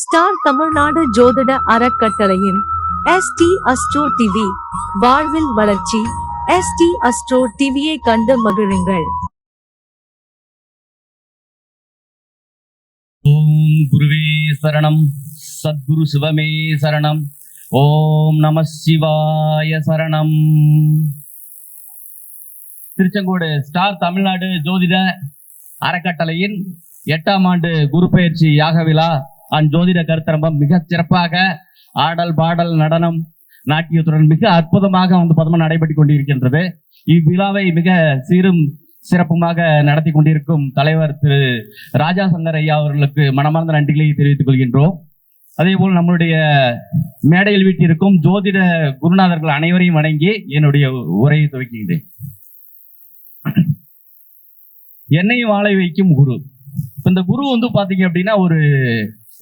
Star Tamil Nadu ஜோதிட அறக்கட்டளையின் ST astro TV வாழ்வில் வளர்ச்சி. எஸ்டி அஸ்ட்ரோ டிவியை கண்டு மகிழுங்கள். ஓம் குருவே சரணம். சத்குரு சிவமே சரணம். ஓம் நம சிவாய சரணம். திருச்செங்கோடு ஸ்டார் தமிழ்நாடு ஜோதிட அறக்கட்டளையின் எட்டாம் ஆண்டு குரு பயிற்சி யாக விழா ஜோதிட கருத்தரம்பம் மிக சிறப்பாக ஆடல் பாடல் நடனம் நாட்டியத்துடன் மிக அற்புதமாக வந்து பதமா நடைபெற்று கொண்டிருக்கின்றது. இவ்விழாவை மிக சீரும் சிறப்புமாக நடத்தி கொண்டிருக்கும் தலைவர் திரு ராஜா சங்கர் ஐயா அவர்களுக்கு மனமார்ந்த நன்றிகளை தெரிவித்துக் கொள்கின்றோம். அதே போல் நம்மளுடைய மேடையில் வீட்டிற்கும் ஜோதிட குருநாதர்கள் அனைவரையும் வணங்கி என்னுடைய உரையை துவக்கிக்கிறேன் என்னையும் வாழை வைக்கும் குரு. இந்த குரு வந்து பாத்தீங்க அப்படின்னா ஒரு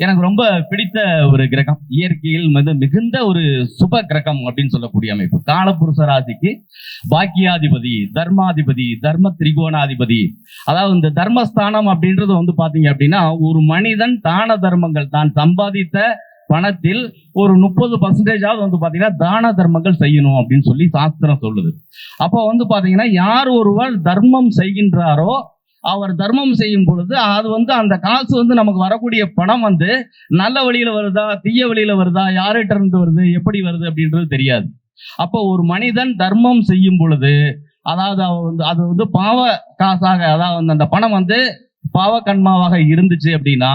எனக்கு ரொம்ப பிடித்த ஒரு கிரகம். இயற்கையில் வந்து மிகுந்த ஒரு சுப கிரகம் அப்படின்னு சொல்லக்கூடிய அமைப்பு. காலபுருஷ ராசிக்கு பாக்கியாதிபதி தர்மாதிபதி தர்ம திரிகோணாதிபதி. அதாவது இந்த தர்மஸ்தானம் அப்படின்றது வந்து பாத்தீங்க அப்படின்னா ஒரு மனிதன் தான தர்மங்கள் தான் சம்பாதித்த பணத்தில் ஒரு முப்பது பர்சன்டேஜாவது வந்து பாத்தீங்கன்னா தான தர்மங்கள் செய்யணும் அப்படின்னு சொல்லி சாஸ்திரம் சொல்லுது. அப்போ வந்து பாத்தீங்கன்னா யார் ஒருவர் தர்மம் செய்கின்றாரோ அவர் தர்மம் செய்யும் பொழுது அது வந்து அந்த காசு வந்து நமக்கு வரக்கூடிய பணம் வந்து நல்ல வழியில வருதா தீய வழியில வருதா யார்கிட்ட இருந்து வருது எப்படி வருது அப்படின்றது தெரியாது. அப்போ ஒரு மனிதன் தர்மம் செய்யும் பொழுது அதாவது அவ வந்து அது வந்து பாவ காசாக அதாவது வந்து அந்த பணம் வந்து பாவ கண்மாவாக இருந்துச்சு அப்படின்னா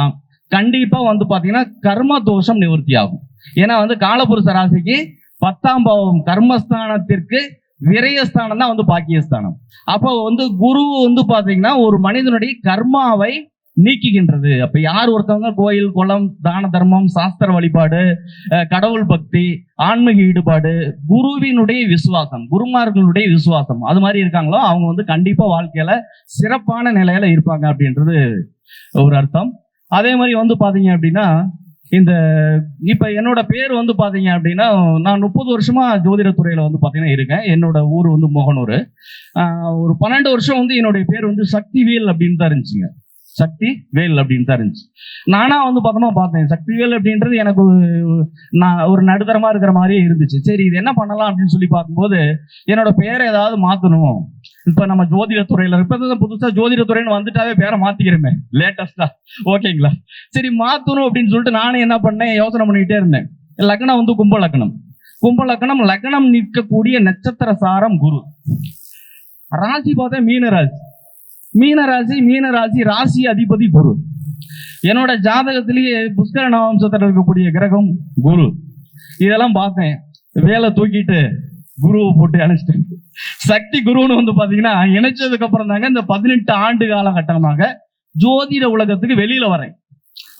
கண்டிப்பா வந்து பாத்தீங்கன்னா கர்ம தோஷம் நிவர்த்தி ஆகும் ஏன்னா வந்து காலபுருஷ ராசிக்கு பத்தாம் பாவம் கர்மஸ்தானத்திற்கு விரயஸ்தானம் தான் வந்து பாக்கியஸ்தானம். அப்போ வந்து குரு வந்து பாத்தீங்கன்னா ஒரு மனிதனுடைய கர்மாவை நீக்குகின்றது. அப்ப யார் ஒருத்தவங்க கோயில் குளம் தான தர்மம் சாஸ்திர வழிபாடு கடவுள் பக்தி ஆன்மீக ஈடுபாடு குருவினுடைய விசுவாசம் குருமார்களுடைய விசுவாசம். அது மாதிரி இருக்காங்களோ அவங்க வந்து கண்டிப்பா வாழ்க்கையில சிறப்பான நிலையில இருப்பாங்க அப்படின்றது ஒரு அர்த்தம். அதே மாதிரி வந்து பாத்தீங்க அப்படின்னா இந்த இப்ப என்னோட பேர் வந்து பாத்தீங்க அப்படின்னா நான் முப்பது வருஷமா ஜோதிடத்துறையில் வந்து பாத்தீங்கன்னா இருக்கேன். என்னோட ஊர் வந்து மோகனூர். ஒரு பன்னெண்டு வருஷம் வந்து என்னுடைய பேர் வந்து சக்திவேல் அப்படின்னு தான் இருந்துச்சுங்க. சக்தி வேல் அப்படின்னு தான் இருந்துச்சு. நானா வந்து பார்த்தோமா பார்த்தேன் சக்தி வேல் அப்படின்றது எனக்கு நான் ஒரு நடுத்தரமா இருக்கிற மாதிரியே இருந்துச்சு. சரி இது என்ன பண்ணலாம் அப்படின்னு சொல்லி பார்க்கும்போது என்னோட பேரை ஏதாவது மாத்தணும். இப்ப நம்ம ஜோதிட துறையில இப்ப புதுசா ஜோதிட துறைன்னு வந்துட்டாவே பேரை மாத்திக்கிறோமே லேட்டஸ்டா ஓகேங்களா சரி மாத்தணும் அப்படின்னு சொல்லிட்டு நானும் என்ன பண்ணேன் யோசனை பண்ணிக்கிட்டே இருந்தேன். லக்னம் வந்து கும்ப லக்னம். கும்ப லக்னம் லக்னம் நிற்கக்கூடிய நட்சத்திர சாரம் குரு. ராசி பார்த்தா மீன ராசி மீனராசி மீனராசி ராசி அதிபதி குரு. என்னோட ஜாதகத்திலேயே புஷ்கர நவம்சத்தில் இருக்கக்கூடிய கிரகம் குரு. இதெல்லாம் பார்த்தேன். வேலை தூக்கிட்டு குருவை போட்டு அணைச்சிட்டேன் சக்தி குருன்னு வந்து பாத்தீங்கன்னா இணைச்சதுக்கு அப்புறம் தாங்க இந்த பதினெட்டு ஆண்டு காலகட்டமாக ஜோதிட உலகத்துக்கு வெளியில வரேன்.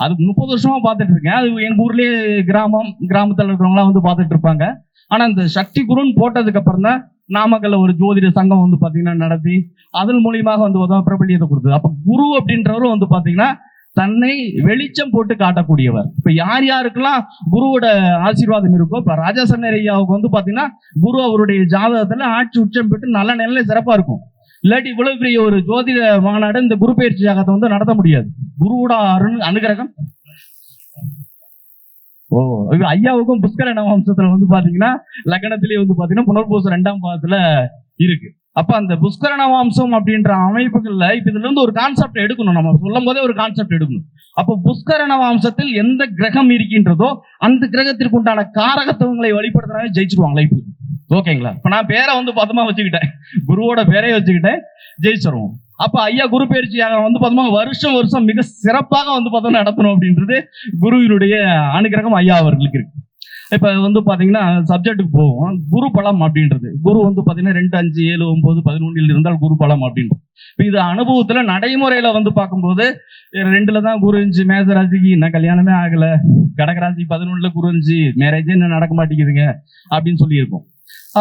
அதுக்கு முப்பது வருஷமா பார்த்துட்டு இருக்கேன். அது எங்க ஊர்லயே கிராமம் கிராமத்துல இருக்கிறவங்களாம் வந்து பார்த்துட்டு இருப்பாங்க. ஆனா இந்த சக்தி குருன்னு போட்டதுக்கு அப்புறம் தான் நாமக்கல்ல ஒரு ஜோதிட சங்கம் வந்து பார்த்தீங்கன்னா நடத்தி அதன் மூலியமாக வந்து உதவ பிரபலியத்தை கொடுத்தது. அப்ப குரு அப்படின்றவரும் வந்து பார்த்தீங்கன்னா தன்னை வெளிச்சம் போட்டு காட்டக்கூடியவர். இப்ப யார் யாருக்கெல்லாம் குருவோட ஆசீர்வாதம் இருக்கோ இப்ப ராஜாசங்கர் ஐயாவுக்கு வந்து பாத்தீங்கன்னா குரு அவருடைய ஜாதகத்துல ஆட்சி உச்சம் பெற்று நல்ல நிலையில சிறப்பா இருக்கும். இல்லாட்டி இவ்வளவு பெரிய ஒரு ஜோதிட மாநாடு இந்த குரு பயிற்சி ஜாகத்தை வந்து நடத்த முடியாது. குருவோட அருண் அனுகிரகம் ஓ ஐயாவுக்கும் புஷ்கர வம்சத்துல வந்து பாத்தீங்கன்னா லக்னத்திலேயே வந்து பாத்தீங்கன்னா புனர்பூசம் ரெண்டாம் பாதத்துல இருக்கு. அப்ப அந்த புஷ்கர வம்சம் அப்படின்ற அமைப்புகள்ல இப்ப இதுல இருந்து ஒரு கான்செப்ட் எடுக்கணும். நம்ம சொல்லும் போதே ஒரு கான்செப்ட் எடுக்கணும். அப்ப புஷ்கர வம்சத்தில் எந்த கிரகம் இருக்கின்றதோ அந்த கிரகத்திற்கு உண்டான காரகத்துவங்களை வெளிப்படுத்தினாவே ஜெயிச்சிருவாங்க லைஃப் ஓகேங்களா இப்ப நான் பேரை வந்து பதமா வச்சுக்கிட்டேன். குருவோட பேரையே வச்சுக்கிட்டேன். ஜெயிச்சிருவோம். அப்ப ஐயா குரு பயிற்சியாக வந்து பார்த்தோம்னா வருஷம் வருஷம் மிக சிறப்பாக வந்து பார்த்தோம்னா நடத்தணும் அப்படின்றது குருவினுடைய அனுகிரகம் ஐயா அவர்களுக்கு இருக்கு. இப்ப வந்து பாத்தீங்கன்னா சப்ஜெக்ட்டுக்கு போவோம். குரு பலம் அப்படின்றது. குரு வந்து பாத்தீங்கன்னா ரெண்டு அஞ்சு ஏழு ஒன்பது பதினொன்றில் இருந்தால் குரு பலம் அப்படின்றது. இது அனுபவத்துல நடைமுறையில வந்து பார்க்கும்போது ரெண்டுல தான் குரு இருந்துச்சு மேச ராசிக்கு இன்னும் கல்யாணமே ஆகல. கடகராசி பதினொன்றுல குரு மேரேஜே இன்னும் நடக்க மாட்டேங்குதுங்க அப்படின்னு சொல்லியிருக்கோம்.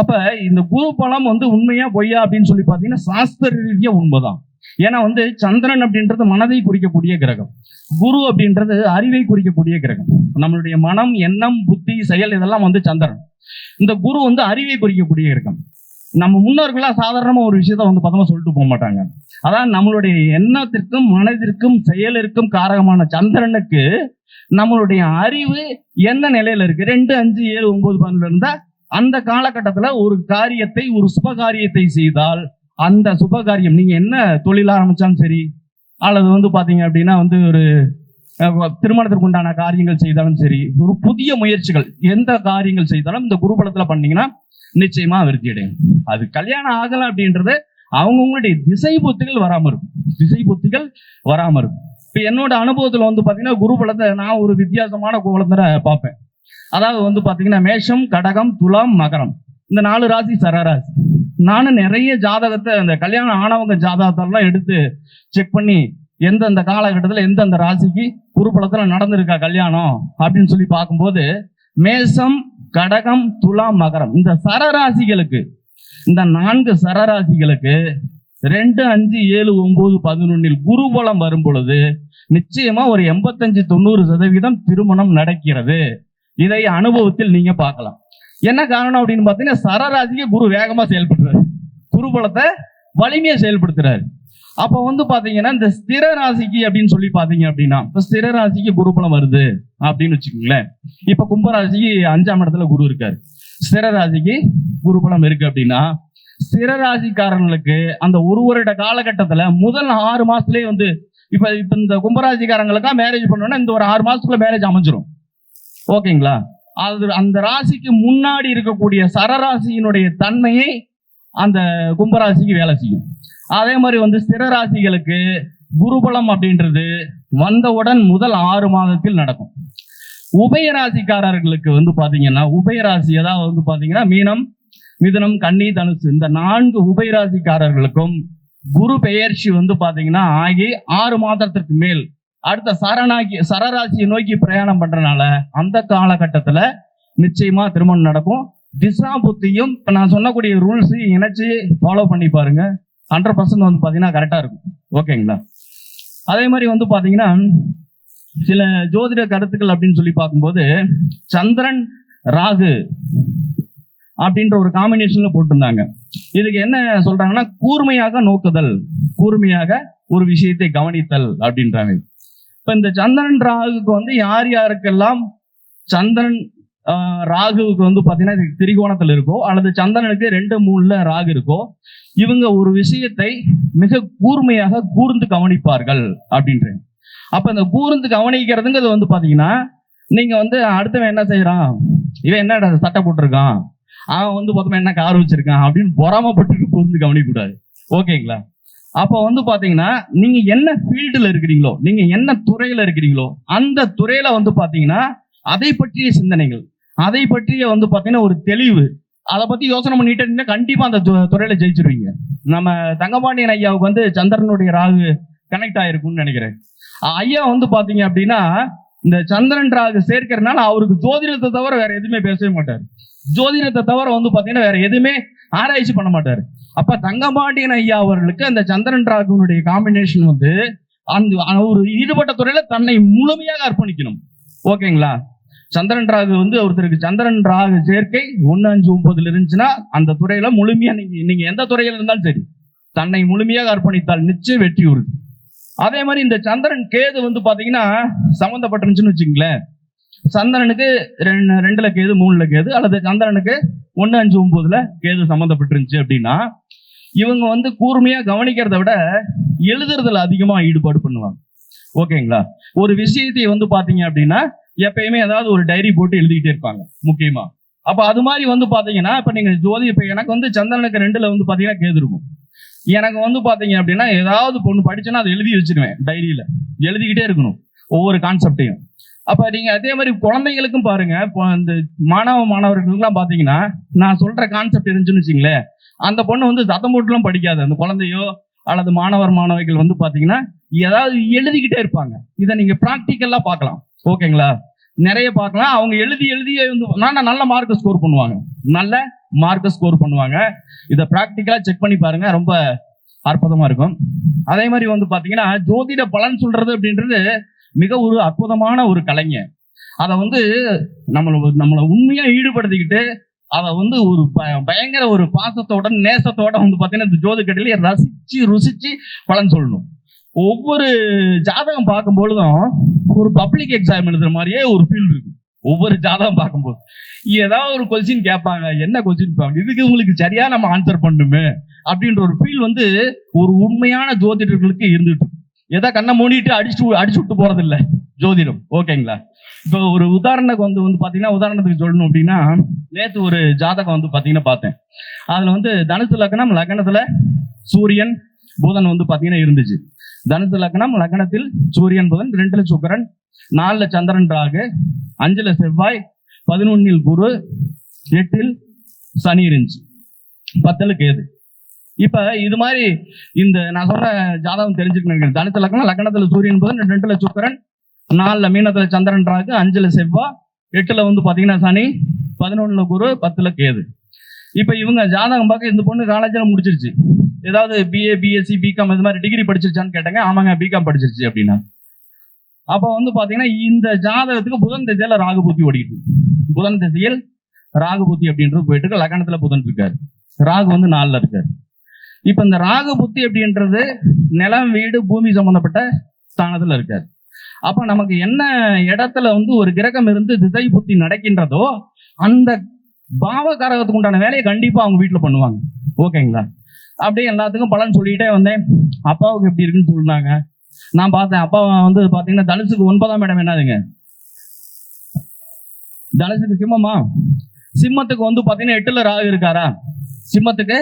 அப்ப இந்த குரு பலம் வந்து உண்மையா பொய்யா அப்படின்னு சொல்லி பாத்தீங்கன்னா சாஸ்திர ரீதியா உண்மைதான். ஏன்னா வந்து சந்திரன் அப்படின்றது மனதை குறிக்கக்கூடிய கிரகம். குரு அப்படின்றது அறிவை குறிக்கக்கூடிய கிரகம். நம்மளுடைய மனம் எண்ணம் புத்தி செயல் இதெல்லாம் வந்து சந்திரன். இந்த குரு வந்து அறிவை குறிக்கக்கூடிய கிரகம். நம்ம முன்னோர்களா சாதாரணமா ஒரு விஷயத்த வந்து பார்த்தோம்னா சொல்லிட்டு போக மாட்டாங்க. அதான் நம்மளுடைய எண்ணத்திற்கும் மனதிற்கும் செயலிற்கும் காரகமான சந்திரனுக்கு நம்மளுடைய அறிவு என்ன நிலையில இருக்கு? ரெண்டு அஞ்சு ஏழு ஒன்பது பன்னெண்டு இருந்தா அந்த காலகட்டத்துல ஒரு காரியத்தை ஒரு சுப காரியத்தை செய்தால் அந்த சுப காரியம் நீங்க என்ன தொழில் ஆரம்பிச்சாலும் சரி அல்லது வந்து பாத்தீங்க அப்படின்னா வந்து ஒரு திருமணத்திற்கு உண்டான காரியங்கள் செய்தாலும் சரி ஒரு புதிய முயற்சிகள் எந்த காரியங்கள் செய்தாலும் இந்த குருபலத்துல பண்ணீங்கன்னா நிச்சயமா விருத்தி அடையும். அது கல்யாணம் ஆகலாம் அப்படின்றது அவங்கவுங்களுடைய திசை புத்திகள் வராம இருக்கும். திசை புத்திகள் வராம இருக்கும். இப்ப என்னோட அனுபவத்துல வந்து பாத்தீங்கன்னா குருபலத்தை நான் ஒரு வித்தியாசமான கோலத்துல பார்ப்பேன். அதாவது வந்து பாத்தீங்கன்னா மேஷம் கடகம் துலாம் மகரம். இந்த நாலு ராசி சரராசி. நானும் நிறைய ஜாதகத்தை அந்த கல்யாணம் ஆனவங்க ஜாதகத்தெல்லாம் எடுத்து செக் பண்ணி எந்தெந்த காலகட்டத்தில் எந்தெந்த ராசிக்கு குருபலத்துல நடந்திருக்கா கல்யாணம் அப்படின்னு சொல்லி பார்க்கும்போது மேசம் கடகம் துலாம் மகரம். இந்த சரராசிகளுக்கு இந்த நான்கு சரராசிகளுக்கு ரெண்டு அஞ்சு ஏழு ஒன்பது பதினொன்னில் குருபலம் வரும் பொழுது நிச்சயமா ஒரு எண்பத்தஞ்சு தொண்ணூறு சதவீதம் திருமணம் நடக்கிறது. இதை அனுபவத்தில் நீங்க பார்க்கலாம். என்ன காரணம் அப்படின்னு பார்த்தீங்கன்னா சரராசிக்கு குரு வேகமா செயல்படுறாரு. குருபலத்தை வலிமையை செயல்படுத்துறாரு. அப்ப வந்து பாத்தீங்கன்னா இந்த ஸ்திர ராசிக்கு அப்படின்னு சொல்லி பாத்தீங்க அப்படின்னா இப்போ ஸ்திர ராசிக்கு குருபலம் வருது அப்படின்னு வச்சுக்கோங்களேன். இப்ப கும்பராசிக்கு அஞ்சாம் இடத்துல குரு இருக்காரு. ஸ்திர ராசிக்கு குருபலம் இருக்கு அப்படின்னா ஸ்திர ராசிக்காரங்களுக்கு அந்த ஒரு வருட காலகட்டத்துல முதல் ஆறு மாசத்துலயே வந்து இப்ப இப்ப இந்த கும்பராசிக்காரங்களுக்கா மேரேஜ் பண்ணோம்னா இந்த ஒரு ஆறு மாசத்துக்குள்ள மேரேஜ் அமைஞ்சிரும். ஓகேங்களா? அது அந்த ராசிக்கு முன்னாடி இருக்கக்கூடிய சரராசியினுடைய தன்மையை அந்த கும்பராசிக்கு வேலை செய்யும். அதே மாதிரி வந்து ஸ்திர ராசிகளுக்கு குருபலம் அப்படின்றது வந்தவுடன் முதல் ஆறு மாதத்தில் நடக்கும். உபயராசிக்காரர்களுக்கு வந்து பார்த்தீங்கன்னா உபயராசி ஏதாவது வந்து பார்த்தீங்கன்னா மீனம் மிதுனம் கன்னி தனுசு இந்த நான்கு உபயராசிக்காரர்களுக்கும் குரு பெயர்ச்சி வந்து பார்த்தீங்கன்னா ஆகி ஆறு மாதத்திற்கு மேல் அடுத்த சரணாகி சரராசியை நோக்கி பிரயாணம் பண்றதுனால அந்த காலகட்டத்துல நிச்சயமா திருமணம் நடக்கும். திசா புத்தியும் இப்போ நான் சொன்னக்கூடிய ரூல்ஸ் இணைச்சு ஃபாலோ பண்ணி பாருங்க. ஹண்ட்ரட் பர்சன்ட் வந்து பார்த்தீங்கன்னா கரெக்டாக இருக்கும். ஓகேங்களா? அதே மாதிரி வந்து பார்த்தீங்கன்னா சில ஜோதிட கருத்துக்கள் அப்படின்னு சொல்லி பார்க்கும்போது சந்திரன் ராகு அப்படின்ற ஒரு காம்பினேஷன்ல போட்டிருந்தாங்க. இதுக்கு என்ன சொல்றாங்கன்னா கூர்மையாக நோக்குதல் கூர்மையாக ஒரு விஷயத்தை கவனித்தல் அப்படின்றாங்க. இப்ப இந்த சந்திரன் ராகுக்கு வந்து யார் யாருக்கெல்லாம் சந்திரன் ராகுவுக்கு வந்து பாத்தீங்கன்னா இது திரிகோணத்துல இருக்கோ அல்லது சந்திரனுக்கு ரெண்டு மூணுல ராகு இருக்கோ இவங்க ஒரு விஷயத்தை மிக கூர்மையாக கூர்ந்து கவனிப்பார்கள் அப்படின்ற அப்ப இந்த கூர்ந்து கவனிக்கிறதுங்கிறது வந்து பாத்தீங்கன்னா நீங்க வந்து அடுத்தவன் என்ன செய்யறான் இவன் என்ன சட்டை போட்டிருக்கான்? அவன் வந்து பார்த்தோம்னா என்ன கார் வச்சிருக்கான் அப்படின்னு பொறாமப்பட்டு கூர்ந்து கவனிக்கக்கூடாது. ஓகேங்களா? அப்போ வந்து பாத்தீங்கன்னா நீங்க என்ன ஃபீல்டுல இருக்கிறீங்களோ நீங்க என்ன துறையில இருக்கிறீங்களோ அந்த துறையில வந்து பாத்தீங்கன்னா அதை பற்றிய சிந்தனைகள் அதை பற்றிய வந்து பாத்தீங்கன்னா ஒரு தெளிவு அதை பத்தி யோசனை பண்ணிட்டு இருந்தீங்கன்னா கண்டிப்பா அந்த துறையில ஜெயிச்சிருவீங்க. நம்ம தங்கபாண்டியன் ஐயாவுக்கு வந்து சந்திரனுடைய ராகு கனெக்ட் ஆயிருக்கும்னு நினைக்கிறேன். ஐயா வந்து பாத்தீங்க அப்படின்னா இந்த சந்திரன் ராகு சேர்க்கறதுனால அவருக்கு ஜோதிடத்தை தவிர வேற எதுவுமே பேசவே மாட்டார். ஜோதிடத்தை தவிர வந்து பாத்தீங்கன்னா வேற எதுவுமே ஆராய்ச்சி பண்ண மாட்டாரு. அப்ப தங்கபாண்டியன் ஐயா அவர்களுக்கு அந்த சந்திரன் ராகுனுடைய காம்பினேஷன் வந்து அந்த ஒரு ஈடுபட்ட துறையில தன்னை முழுமையாக அர்ப்பணிக்கணும். ஓகேங்களா? சந்திரன் ராகு வந்து ஒருத்தருக்கு சந்திரன் ராகு சேர்க்கை ஒன்னு அஞ்சு ஒன்பதுல இருந்துச்சுன்னா அந்த துறையில முழுமையா நீங்க நீங்க எந்த துறையில இருந்தாலும் சரி தன்னை முழுமையாக அர்ப்பணித்தால் நிச்சயம் வெற்றி உறுதி அதே மாதிரி இந்த சந்திரன் கேது வந்து பாத்தீங்கன்னா சம்மந்தப்பட்டிருந்துச்சுன்னு வச்சுங்களேன் சந்திரனுக்கு ரெண்டு ரெண்டுல கேது மூணுல கேது அல்லது சந்திரனுக்கு ஒன்னு அஞ்சு ஒன்பதுல கேது சம்மந்தப்பட்டிருந்துச்சு அப்படின்னா இவங்க வந்து கூர்மையா கவனிக்கிறத விட எழுதுறதுல அதிகமா ஈடுபாடு பண்ணுவாங்க. ஓகேங்களா? ஒரு விஷயத்தை வந்து பாத்தீங்க அப்படின்னா எப்பயுமே ஏதாவது ஒரு டைரி போட்டு எழுதிக்கிட்டே இருப்பாங்க முக்கியமா. அப்ப அது மாதிரி வந்து பாத்தீங்கன்னா இப்ப நீங்க ஜோதி இப்ப எனக்கு வந்து சந்திரனுக்கு ரெண்டுல வந்து பாத்தீங்கன்னா கேது இருக்கும். எனக்கு வந்து பாத்தீங்க அப்படின்னா ஏதாவது பொண்ணு படிச்சேன்னா அதை எழுதி வச்சிருவேன் டைரியில எழுதிக்கிட்டே இருக்கணும். ஒவ்வொரு கான்செப்டையும் அப்ப நீங்க அதே மாதிரி குழந்தைங்களுக்கும் பாருங்க. இப்போ இந்த மாணவ மாணவர்களுக்கெல்லாம் பாத்தீங்கன்னா நான் சொல்ற கான்செப்ட் இருந்துச்சுன்னு வச்சுங்களேன். அந்த பொண்ணு வந்து சத்தம் போட்டுலாம் படிக்காது. அந்த குழந்தையோ அல்லது மாணவர் மாணவிகள் வந்து பாத்தீங்கன்னா ஏதாவது எழுதிக்கிட்டே இருப்பாங்க. இதை நீங்க ப்ராக்டிக்கலா பார்க்கலாம். ஓகேங்களா? நிறைய பார்க்கலாம். அவங்க எழுதி எழுதி வந்து நான் நல்ல மார்க்கை ஸ்கோர் பண்ணுவாங்க. நல்ல மார்க்கை ஸ்கோர் பண்ணுவாங்க. இதை ப்ராக்டிக்கலாக செக் பண்ணி பாருங்க. ரொம்ப அற்புதமாக இருக்கும். அதே மாதிரி வந்து பார்த்தீங்கன்னா ஜோதிட பலன் சொல்றது அப்படின்றது மிக ஒரு அற்புதமான ஒரு கலைஞர். அதை வந்து நம்மளை நம்மளை உண்மையா ஈடுபடுத்திக்கிட்டு அதை வந்து ஒரு பயங்கர ஒரு பாசத்தோட நேசத்தோட வந்து பார்த்தீங்கன்னா இந்த ஜோதிடத்திலேயே ரசிச்சு ருசிச்சு பலன் சொல்லணும். ஒவ்வொரு ஜாதகம் பார்க்கும் பொழுதும் ஒரு பப்ளிக் எக்ஸாம் எழுதுற மாதிரியே ஒரு ஃபீல் இருக்கும். ஒவ்வொரு ஜாதகம் பார்க்கும்போது. ஏதாவது ஒரு கொஸ்டின் கேட்பாங்க என்ன கொஸ்டின் இதுக்கு உங்களுக்கு சரியா நம்ம ஆன்சர் பண்ணுமே அப்படின்ற ஒரு ஃபீல் வந்து ஒரு உண்மையான ஜோதிடர்களுக்கு இருந்துட்டு எதை கண்ணை மூடிட்டு அடிச்சு அடிச்சு விட்டு போறது இல்லை ஜோதிடம். ஓகேங்களா? இப்போ ஒரு உதாரணத்துக்கு வந்து வந்து பாத்தீங்கன்னா உதாரணத்துக்கு சொல்லணும் அப்படின்னா நேற்று ஒரு ஜாதகம் வந்து பாத்தீங்கன்னா பார்த்தேன். அதுல வந்து தனுசு லக்னம் லக்னத்துல சூரியன் புதன் வந்து பாத்தீங்கன்னா இருந்துச்சு. தனுசு லக்னம் லக்னத்தில் சூரியன் புதன் ரெண்டுல சுக்கிரன் நாலுல சந்திரன் ராகு அஞ்சுல செவ்வாய் பதினொன்னில் குரு எட்டில் சனி இருந்துச்சு. பத்துல கேது. இப்ப இது மாதிரி இந்த நான் சொன்ன ஜாதகம் தெரிஞ்சுக்கணும் நினைக்கிறேன். தனுசு லக்னம் லக்னத்துல சூரியன் புதன் ரெண்டுல சுக்கிரன் நாலுல மீனத்துல சந்திரன் ராகு அஞ்சுல செவ்வா எட்டுல வந்து பாத்தீங்கன்னா சனி பதினொன்னுல குரு பத்துல கேது. இப்ப இவங்க ஜாதகம் பார்க்க இந்த பொண்ணு காலேஜ்ல முடிச்சிருச்சு. ஏதாவது பிஏ பிஎஸ்சி பிகாம் இது மாதிரி டிகிரி படிச்சிருச்சான்னு கேட்டாங்க. ஆமாங்க பிகாம் படிச்சிருச்சு அப்படின்னா. அப்ப வந்து பாத்தீங்கன்னா இந்த ஜாதகத்துக்கு புதன் திசையில ராகு புத்தி ஓடிட்டு புதன் திசையில் ராகு புத்தி அப்படின்றது போயிட்டு இருக்கு. லக்னத்துல புதன் இருக்காரு. ராகு வந்து நாலுல இருக்காரு. இப்ப இந்த ராகு புத்தி அப்படின்றது நிலம் வீடு பூமி சம்பந்தப்பட்ட ஸ்தானத்துல இருக்காது அப்ப நமக்கு என்ன இடத்துல வந்து ஒரு கிரகம் இருந்து திசை புத்தி நடக்கின்றதோ அந்த பாவகாரகத்துக்கு உண்டான வேலையை கண்டிப்பா அவங்க வீட்டுல பண்ணுவாங்க. ஓகேங்களா? அப்படியே எல்லாத்துக்கும் பலன் சொல்லிட்டே வந்தேன். அப்பாவுக்கு எப்படி இருக்குன்னு சொன்னாங்க. நான் பார்த்தேன் அப்பா வந்து பாத்தீங்கன்னா தனுசுக்கு ஒன்பதாம் இடம் என்னதுங்க? தனுசுக்கு சிம்மமா? சிம்மத்துக்கு வந்து பாத்தீங்கன்னா எட்டுல ராகு இருக்காரா? சிம்மத்துக்கு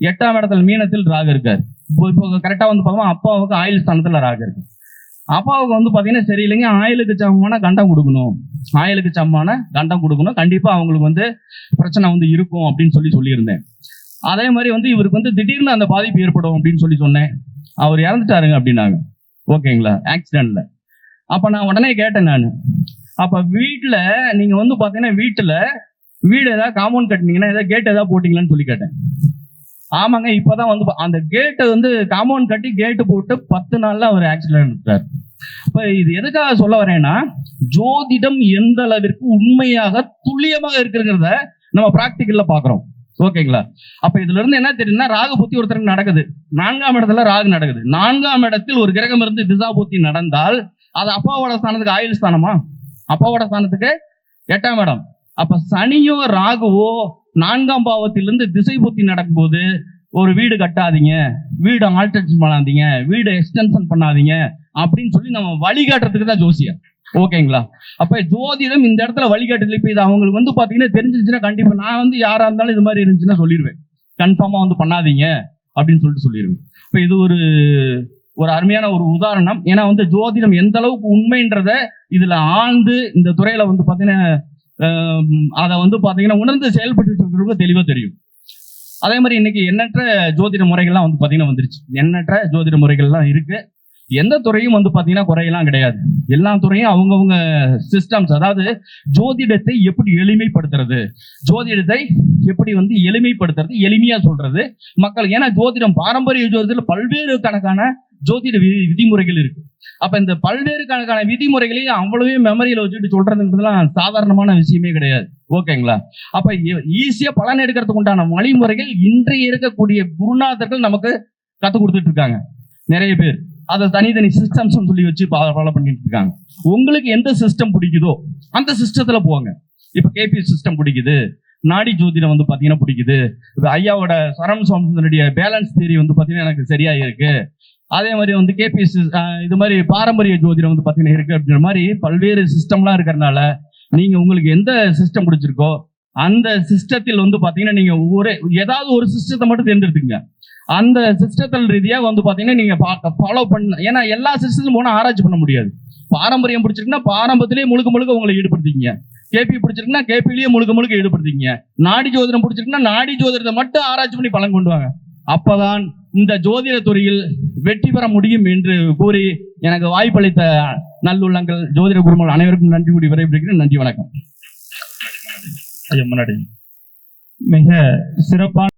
எட்டாம் இடத்துல மீனத்தில் ராகு இருக்காரு. இப்போ இப்போ கரெக்டாக வந்து பார்த்தோம்னா அப்பாவுக்கு ஆயுள் ஸ்தானத்தில் ராகு இருக்கு. அப்பாவுக்கு வந்து பார்த்தீங்கன்னா சரி இல்லைங்க ஆயிலுக்கு சமமான கண்டம் கொடுக்கணும். ஆயிலுக்கு சமமான கண்டம் கொடுக்கணும். கண்டிப்பாக அவங்களுக்கு வந்து பிரச்சனை வந்து இருக்கும் அப்படின்னு சொல்லி சொல்லியிருந்தேன். அதே மாதிரி வந்து இவருக்கு வந்து திடீர்னு அந்த பாதிப்பு ஏற்படும் அப்படின்னு சொல்லி சொன்னேன். அவர் இறந்துட்டாருங்க அப்படின்னாங்க. ஓகேங்களா? ஆக்சிடென்ட்ல அப்போ நான் உடனே கேட்டேன் நான். அப்போ வீட்டில் நீங்கள் வந்து பார்த்தீங்கன்னா வீட்டில் வீடு ஏதாவது காம்பவுண்ட் கட்டினீங்கன்னா ஏதாவது கேட் ஏதாவது போட்டிங்களான்னு சொல்லி கேட்டேன். ஆமாங்க இப்பதான் வந்து பா- அந்த கேட்டை வந்து காம்பவுண்ட் கட்டி கேட்டு போட்டு பத்து நாள்ல அவர் ஆக்சிடென்ட் இருக்காரு இப்ப இது எதுக்காக சொல்ல வரேன்னா ஜோதிடம் எந்த அளவிற்கு உண்மையாக துல்லியமாக இருக்கிறத நம்ம பிராக்டிக்கல்ல பாக்குறோம். ஓகேங்களா அப்ப இதுல இருந்து என்ன தெரியுதுன்னா ராகு புத்தி ஒருத்தருக்கு நடக்குது. நான்காம் இடத்துல ராகு நடக்குது. நான்காம் இடத்தில் ஒரு கிரகம் இருந்து திசா புத்தி நடந்தால் அது அப்பாவோட ஸ்தானத்துக்கு ஆயுள் ஸ்தானமா? அப்பாவோட ஸ்தானத்துக்கு எட்டாம் இடம். அப்ப சனியோ ராகுவோ நான்காம் பாவத்திலிருந்து திசை புத்தி நடக்கும்போது ஒரு வீடு கட்டாதீங்க. வீடு ஆல்ட்ரேஷன் பண்ணாதீங்க. வீடு எக்ஸ்டென்ஷன் பண்ணாதீங்க. அப்படின்னு சொல்லி நம்ம வழிகாட்டுறதுக்கு தான் ஜோசியர். ஓகேங்களா அப்ப ஜோதிடம் இந்த இடத்துல வழிகாட்டுதல் இப்போ இது அவங்களுக்கு வந்து பாத்தீங்கன்னா தெரிஞ்சிருச்சுன்னா கண்டிப்பா நான் வந்து யாரா இருந்தாலும் இது மாதிரி இருந்துச்சுன்னா சொல்லிடுவேன் கன்ஃபார்மா வந்து பண்ணாதீங்க அப்படின்னு சொல்லிட்டு சொல்லிடுவேன் இப்ப இது ஒரு ஒரு அருமையான ஒரு உதாரணம். ஏன்னா வந்து ஜோதிடம் எந்த அளவுக்கு உண்மைன்றத இதுல ஆழ்ந்து இந்த துறையில வந்து பாத்தீங்கன்னா அதை வந்து பார்த்தீங்கன்னா உணர்ந்து செயல்பட்டு இருக்கிறவங்க தெளிவாக தெரியும். அதே மாதிரி இன்னைக்கு எண்ணற்ற ஜோதிட முறைகள்லாம் வந்து பார்த்தீங்கன்னா வந்துருச்சு. எண்ணற்ற ஜோதிட முறைகள்லாம் இருக்கு. எந்த துறையும் வந்து பார்த்தீங்கன்னா குறையெல்லாம் கிடையாது. எல்லா துறையும் அவங்கவுங்க சிஸ்டம்ஸ் அதாவது ஜோதிடத்தை எப்படி எளிமைப்படுத்துறது ஜோதிடத்தை எப்படி வந்து எளிமைப்படுத்துறது எளிமையா சொல்றது. மக்கள் ஏன்னா ஜோதிடம் பாரம்பரிய ஜோதிடத்தில் பல்வேறு கணக்கான ஜோதிட விதி விதிமுறைகள் இருக்கு. அப்ப இந்த பல்வேறு கணக்கான விதிமுறைகளையும் அவ்வளவே மெமரியில வச்சுட்டு சொல்றதுன்றதுலாம் சாதாரணமான விஷயமே கிடையாது. ஓகேங்களா? அப்ப ஈஸியா பலன் எடுக்கிறதுக்கு உண்டான வழிமுறைகள் இன்றைய இருக்கக்கூடிய குருநாதர்கள் நமக்கு கத்து கொடுத்துட்டு இருக்காங்க. நிறைய பேர். அதை தனித்தனி சிஸ்டம்ஸ் சொல்லி வச்சு ஃபாலோ பண்ணிட்டு இருக்காங்க. உங்களுக்கு எந்த சிஸ்டம் பிடிக்குதோ அந்த சிஸ்டத்துல போங்க. இப்ப கேபி சிஸ்டம் பிடிக்குது. நாடி ஜோதிடம் வந்து பாத்தீங்கன்னா பிடிக்குது. ஐயாவோட சரம் சோமசுந்தருடைய பேலன்ஸ் தியரி வந்து பாத்தீங்கன்னா எனக்கு சரியா இருக்கு அதே மாதிரி வந்து கேபிஎஸ் இது மாதிரி பாரம்பரிய ஜோதிடம் வந்து பார்த்தீங்கன்னா இருக்கு அப்படின்ற மாதிரி பல்வேறு சிஸ்டம்லாம் இருக்கிறனால நீங்கள் உங்களுக்கு எந்த சிஸ்டம் பிடிச்சிருக்கோ அந்த சிஸ்டத்தில் வந்து பார்த்தீங்கன்னா நீங்கள் ஒரே ஏதாவது ஒரு சிஸ்டத்தை மட்டும் தேர்ந்தெடுத்துங்க அந்த சிஸ்டத்தில் ரீதியாக வந்து பாத்தீங்கன்னா நீங்க ஃபாலோ பண்ண ஏன்னா எல்லா சிஸ்டத்திலும் போனால் ஆராய்ச்சி பண்ண முடியாது. பாரம்பரியம் பிடிச்சிருக்குன்னா பாரம்பரியத்திலேயே முழுக்க முழுக்க உங்களை ஈடுபடுத்திக்கங்க. கேபி பிடிச்சிருக்குன்னா கேபிலேயே முழுக்க முழுக்க ஈடுபடுத்திக்கங்க. நாடி ஜோதிடம் பிடிச்சிருக்குன்னா நாடி ஜோதிடத்தை மட்டும் ஆராய்ச்சி பண்ணி பலன் கொண்டு வாங்க. அப்போதான் இந்த ஜோதிட துறையில் வெற்றி பெற முடியும் என்று கூறி எனக்கு வாய்ப்பளித்த நல்லுள்ளங்கள் ஜோதிட குருமல் அனைவருக்கும் நன்றி கூடி விரைவிருக்கிறேன் நன்றி வணக்கம். ஐயா முன்னாடி. மிக சிறப்பான